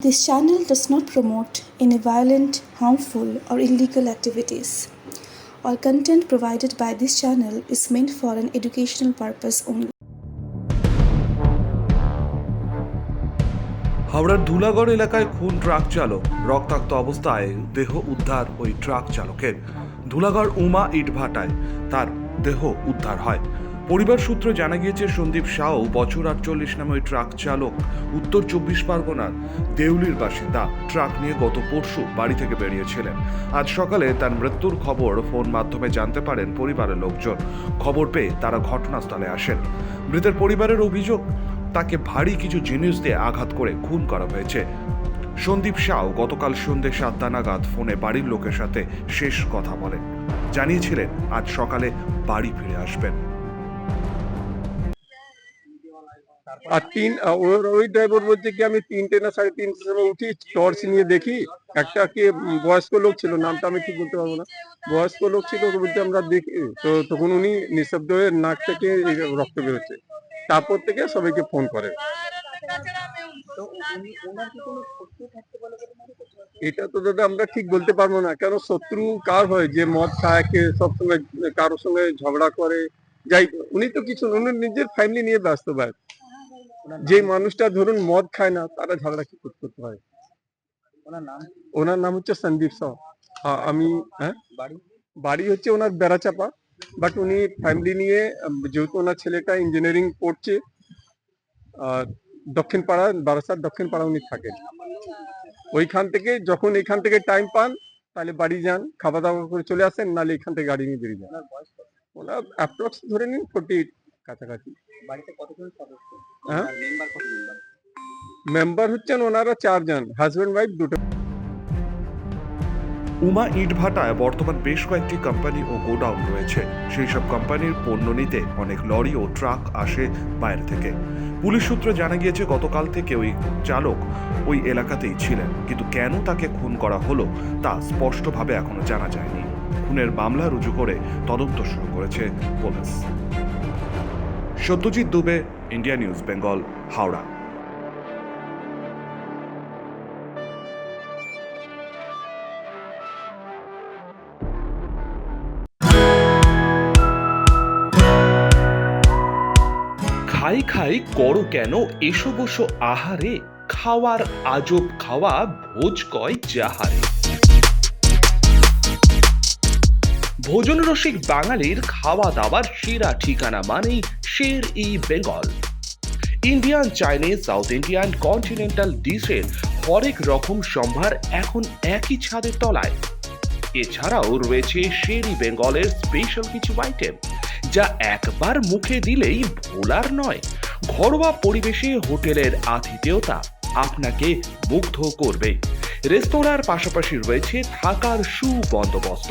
This channel does not promote any violent, harmful, or illegal activities. All content provided by this channel is meant for an educational purpose only. হাওড়ার ধুলাগড় এলাকায় খুন truck চালক রক্তাক্ত অবস্থায় দেহ উদ্ধার ওই ট্রাক চালকের ধুলাগড় উমা ইটভাটায় তার দেহ উদ্ধার হয় পরিবার সূত্রে জানা গিয়েছে, সন্দীপ সাউ বছর আটচল্লিশ নামে ওই ট্রাক চালক। উত্তর চব্বিশ পরগনার দেউলির বাসিন্দা। ট্রাক নিয়ে গত পরশু বাড়ি থেকে বেরিয়েছিলেন। আজ সকালে তার মৃত্যুর খবর ফোন মাধ্যমে জানতে পারেন পরিবারের লোকজন। খবর পেয়ে তারা ঘটনাস্থলে আসেন। মৃতের পরিবারের অভিযোগ, তাকে ভারী কিছু জিনিস দিয়ে আঘাত করে খুন করা হয়েছে। সন্দীপ সাউ গতকাল সন্ধ্যে সাতটা নাগাদ ফোনে বাড়ির লোকের সাথে শেষ কথা বলেন। জানিয়েছিলেন, আজ সকালে বাড়ি ফিরে আসবেন। আর তিন ওই ড্রাইভার বলছে কি আমি তিনটে না সাড়ে তিনটের সময় উঠি টর্চ নিয়ে দেখি। একটা কি বয়স্ক লোক ছিল নামটা আমি ঠিক বলতে পারব না। বয়স্ক লোক ছিল ওকে বলতে আমরা দেখি তো তখন উনি নিঃশব্দ হয়ে নাক থেকে রক্ত বেরোচ্ছে। তারপর থেকে সবাইকে ফোন করে। এটা তো দাদা আমরা ঠিক বলতে পারব না। কেন শত্রু কার হয়? যে মদ খায় কে সবসময় কারোর সঙ্গে ঝগড়া করে যাই উনি তো কিছু উনি নিজের ফ্যামিলি নিয়ে ব্যস্ত ভাই। যে মানুষটা ধরুন মদ খায় না তারা ঝগড়া কি করতে হয় ওনার নাম? হচ্ছে সন্দীপ আ- আমি হ্যাঁ? বাড়ি? হচ্ছে ওনার বেড়াচাপা বাট উনি ফ্যামিলি নিয়ে যেহেতু ওনার ছেলেটা ইঞ্জিনিয়ারিং পড়ছে আর দক্ষিণ পাড়া বারাসাত দক্ষিণ পাড়া উনি থাকেন। ওইখান থেকে যখন এখান থেকে টাইম পান তাহলে বাড়ি যান খাওয়া দাওয়া করে চলে আসেন নাহলে এখান থেকে গাড়ি নিয়ে বেরিয়ে যান। ওনার অ্যাপ্রক্স ধরে নিন ফোর্টি কাছাকাছি। বাড়িতে কতজন সদস্য? হ্যাঁ? মেম্বার কত মেম্বার মেম্বার হচ্ছেন ওনারা চারজন হাজব্যান্ড ওয়াইফ দুটো। উমা ইটভাটায় বর্তমান বেশ কয়েকটি কোম্পানি ও গোডাউন রয়েছে। সেই সব কোম্পানির পণ্য নিতে অনেক লরি ও ট্রাক আসে বাইরে থেকে। পুলিশ সূত্রে জানা গিয়েছে গতকাল থেকে ওই চালক ওই এলাকাতেই ছিলেন। কিন্তু কেন তাকে খুন করা হলো তা স্পষ্টভাবে এখনও জানা যায়নি। খুনের মামলা রুজু করে তদন্ত শুরু করেছে police. Satyajit Dubey, India news, Bengal, Howrah. খাই খাই করো কেন এসো বসো আহারে, খাওয়ার আজব খাওয়া ভোজ কয় যাহারে। ভোজন রসিক বাঙালির খাওয়া দাওয়ার সেরা ঠিকানা মানেই Sher e Bengal. Indian, Chinese, south Indian, continental ডিশের হরেক রকম সম্ভার এখন একই ছাদের তলায়। এছাড়াও রয়েছে শেরি বেঙ্গলের স্পেশাল কিছু আইটেম যা একবার মুখে দিলেই ভোলার নয়, ঘরোয়া পরিবেশে হোটেলের আতিথেয়তা আপনাকে মুগ্ধ করবে। রেস্তোরাঁর পাশাপাশি রয়েছে থাকার সুবন্দোবস্ত